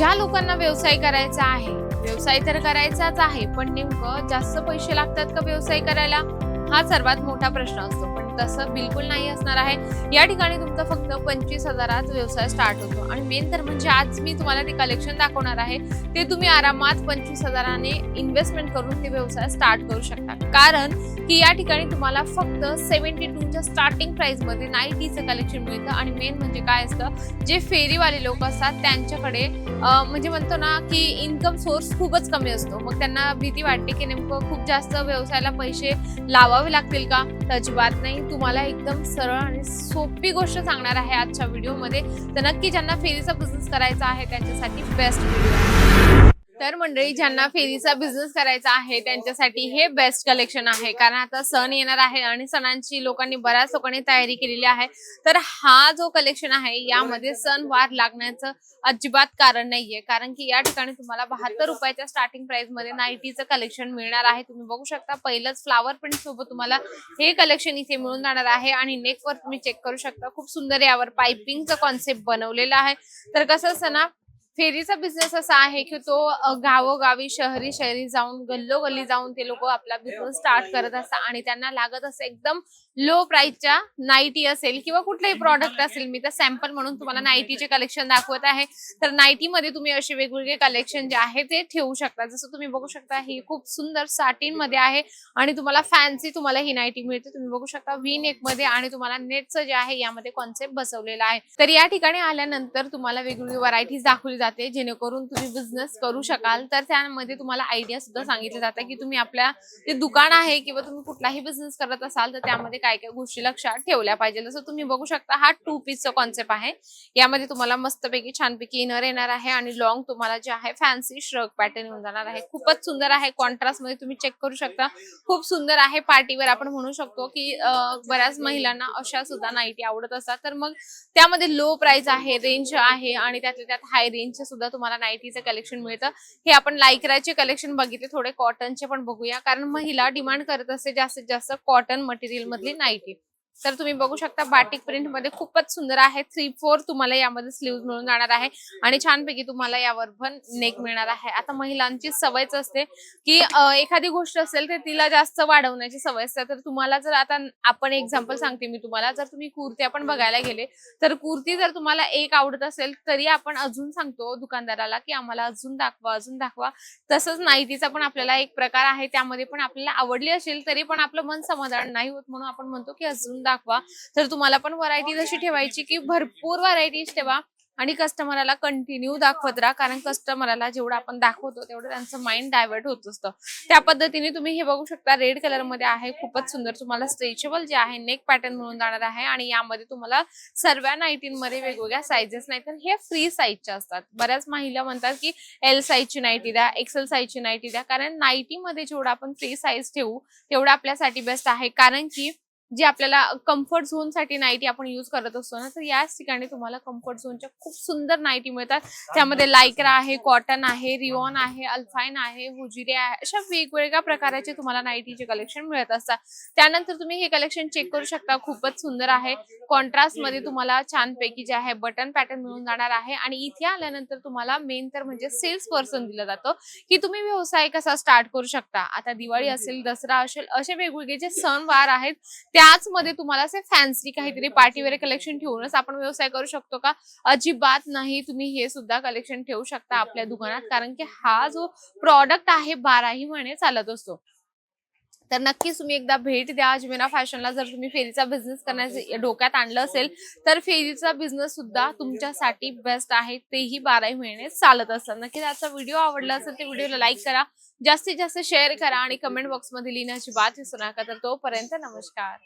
ज्या लोकांना व्यवसाय करायचा आहे व्यवसाय तर करायचाच आहे पण नेमकं जास्त पैसे लागतात का व्यवसाय करायला? हा सर्वात मोठा प्रश्न असतो. तसं बिलकुल नाही असणार आहे. या ठिकाणी तुमचा फक्त पंचवीस हजारात व्यवसाय स्टार्ट होतो. आणि मेन तर म्हणजे आज मी तुम्हाला ते कलेक्शन दाखवणार आहे. ते तुम्ही आरामात पंचवीस हजाराने इन्व्हेस्टमेंट करून ते व्यवसाय स्टार्ट करू शकता. कारण की या ठिकाणी तुम्हाला फक्त सेव्हन्टी टूच्या स्टार्टिंग प्राइसमध्ये नाईटीचं कलेक्शन मिळतं. आणि मेन म्हणजे काय असतं जे फेरीवाले लोक असतात त्यांच्याकडे म्हणजे म्हणतो ना की इन्कम सोर्स खूपच कमी असतो. मग त्यांना भीती वाटते की नेमकं खूप जास्त व्यवसायाला पैसे लावावे लागतील का? अजिबात नाही. तुम्हाला एकदम सरळ आणि सोपी गोष्ट सांगणार आहे आजच्या व्हिडिओमध्ये तर नक्की ज्यांना फेरीचा बिझनेस करायचा आहे त्यांच्यासाठी बेस्ट व्हिडिओ आहे. तर मंडळी ज्यांना फेरीचा बिझनेस करायचा आहे त्यांच्यासाठी हे. बेस्ट कलेक्शन आहे. कारण आता सण येणार आहे आणि सणांची लोकांनी बऱ्याच लोकांनी तयारी केलेली आहे. तर हा जो कलेक्शन आहे यामध्ये सण वार लागण्याचं अजिबात कारण नाहीये. कारण की या ठिकाणी तुम्हाला बहात्तर रुपयाच्या स्टार्टिंग प्राइसमध्ये नाईटीचं कलेक्शन मिळणार आहे. तुम्ही बघू शकता पहिलंच फ्लावर प्रिंट सोबत तुम्हाला हे कलेक्शन इथे मिळून जाणार आहे आणि नेकवर तुम्ही चेक करू शकता. खूप सुंदर यावर पायपिंगचं कॉन्सेप्ट बनवलेलं आहे. तर कसं असतं ना फेरीचा बिझनेस असा आहे की तो गावोगावी शहरी शहरी जाऊन गल्लोगल्ली जाऊन ते लोक आपला बिझनेस स्टार्ट करत असतात आणि त्यांना लागत असं एकदम लो प्राइसच्या नाईटी असेल किंवा कुठलाही प्रॉडक्ट असेल. मी तर सॅम्पल म्हणून तुम्हाला नाईटीचे कलेक्शन दाखवत आहे. तर नाईटीमध्ये तुम्ही असे वेगवेगळे कलेक्शन जे आहे ते ठेवू शकता. जसं तुम्ही बघू शकता ही खूप सुंदर साटीन मध्ये आहे आणि तुम्हाला फॅन्सी तुम्हाला ही नाईटी मिळते. तुम्ही बघू शकता व्ही नेकमध्ये आणि तुम्हाला नेटचं जे आहे यामध्ये कॉन्सेप्ट बसवलेला आहे. तर या ठिकाणी आल्यानंतर तुम्हाला वेगवेगळी व्हरायटीज दाखवली जाते जेणेकरून तुम्ही बिझनेस करू शकाल. तर त्यामध्ये तुम्हाला आयडिया सुद्धा सांगितल्या जातात की तुम्ही आपल्या जे दुकान आहे किंवा तुम्ही कुठलाही बिझनेस करत असाल तर त्यामध्ये काय काय गोष्टी लक्षात ठेवल्या पाहिजे जसं तुम्ही बघू शकता हा टू पीसचा कॉन्सेप्ट आहे. यामध्ये तुम्हाला मस्तपैकी छानपैकी इनर येणार आहे आणि लॉंग तुम्हाला जे आहे फॅन्सी श्रग पॅटर्न येऊन जाणार आहे. खूपच सुंदर आहे. कॉन्ट्रास्टमध्ये तुम्ही चेक करू शकता. खूप सुंदर आहे. पार्टीवर आपण म्हणू शकतो की बऱ्याच महिलांना अशा सुद्धा नाईटी आवडत असतात. तर मग त्यामध्ये लो प्राइस आहे रेंज आहे आणि त्यातल्या त्यात हाय रेंज रेंजचे सुद्धा तुम्हाला नाईटीचं कलेक्शन मिळतं. हे आपण लायकराचे कलेक्शन बघितले थोडे कॉटनचे पण बघूया. कारण महिला डिमांड करत असते जास्तीत जास्त कॉटन मटेरियल मधली नाईटी. तर तुम्ही बघू शकता बाटिक प्रिंटमध्ये खूपच सुंदर आहे. थ्री फोर तुम्हाला यामध्ये स्लीव्ह मिळून जाणार आहे. आणि छानपैकी तुम्हाला यावर पण नेक मिळणार आहे. आता महिलांची सवयच असते की एखादी गोष्ट असेल तर तिला जास्त वाढवण्याची सवय असते. तर तुम्हाला जर आता आपण एक्झाम्पल सांगते मी तुम्हाला. जर तुम्ही कुर्ती आपण बघायला गेले तर कुर्ती जर तुम्हाला एक आवडत असेल तरी आपण अजून सांगतो दुकानदाराला की आम्हाला अजून दाखवा अजून दाखवा. तसंच नाईटीचा पण आपल्याला एक प्रकार आहे. त्यामध्ये पण आपल्याला आवडली असेल तरी पण आपलं मन समाधान नाही होत म्हणून आपण म्हणतो की अजून दाखवा. तर तुम्हाला पण व्हरायटी जशी ठेवायची की भरपूर व्हरायटीज ठेवा. आणि कस्टमरला कंटिन्यू दाखवत राहा. कारण कस्टमरला जेवढं आपण दाखवतो तेवढं त्यांचं माइंड डायव्हर्ट होत असतं. त्या पद्धतीने तुम्ही हे बघू शकता. रेड कलरमध्ये आहे. खूपच सुंदर तुम्हाला स्ट्रेचेबल जे आहे नेक पॅटर्न म्हणून जाणार आहे. आणि यामध्ये तुम्हाला सर्व नाईटींमध्ये वेगवेगळ्या साईजेस नाही तर हे फ्री साईजच्या असतात. बऱ्याच महिला म्हणतात की एल साईजची नाईटी द्या एक्सेल साईजची नाईटी द्या. कारण नाईटीमध्ये जेवढं आपण फ्री साईज ठेवू तेवढं आपल्यासाठी बेस्ट आहे. कारण की जी आपल्याला कम्फर्ट झोनसाठी नाईटी आपण युज करत असतो ना तर याच ठिकाणी तुम्हाला कम्फर्ट झोनच्या खूप सुंदर नाईटी मिळतात. त्यामध्ये लायक्रा आहे कॉटन आहे रिओन आहे अल्फाईन आहे हुजिरे आहे अशा वेगवेगळ्या प्रकाराचे तुम्हाला नाईटीचे कलेक्शन मिळत असतात. त्यानंतर तुम्ही हे कलेक्शन चेक करू शकता खूपच सुंदर आहे. कॉन्ट्रास्टमध्ये तुम्हाला छानपैकी जे आहे बटन पॅटर्न मिळून जाणार आहे आणि इथे आल्यानंतर तुम्हाला मेन तर म्हणजे सेल्स पर्सन दिलं जातं की तुम्ही व्यवसाय कसा स्टार्ट करू शकता. आता दिवाळी असेल दसरा असेल असे वेगवेगळे जे सण वार आहेत त्याच मध्ये तुम्हाला असे फॅन्सी काहीतरी पार्टीवेअर कलेक्शन ठेवूनच आपण व्यवसाय करू शकतो का? अजिबात नाही तुम्ही हे सुद्धा कलेक्शन ठेवू शकता आपल्या दुकानात. कारण की हा जो प्रॉडक्ट आहे बाराही महिने चालत असतो. तर नक्कीच तुम्ही एकदा भेट द्या. अजमेरा फॅशनला जर तुम्ही फेरीचा बिझनेस करण्याचे डोक्यात आणलं असेल तर फेरीचा बिझनेस सुद्धा तुमच्यासाठी बेस्ट आहे. तेही बाराही महिने चालत असतात. नक्कीच आजचा व्हिडिओ आवडला असेल तर व्हिडिओला लाईक करा. जास्तीत जास्त शेअर करा आणि कमेंट बॉक्समध्ये लिहिण्याची बात विसरू नका. तर तोपर्यंत नमस्कार.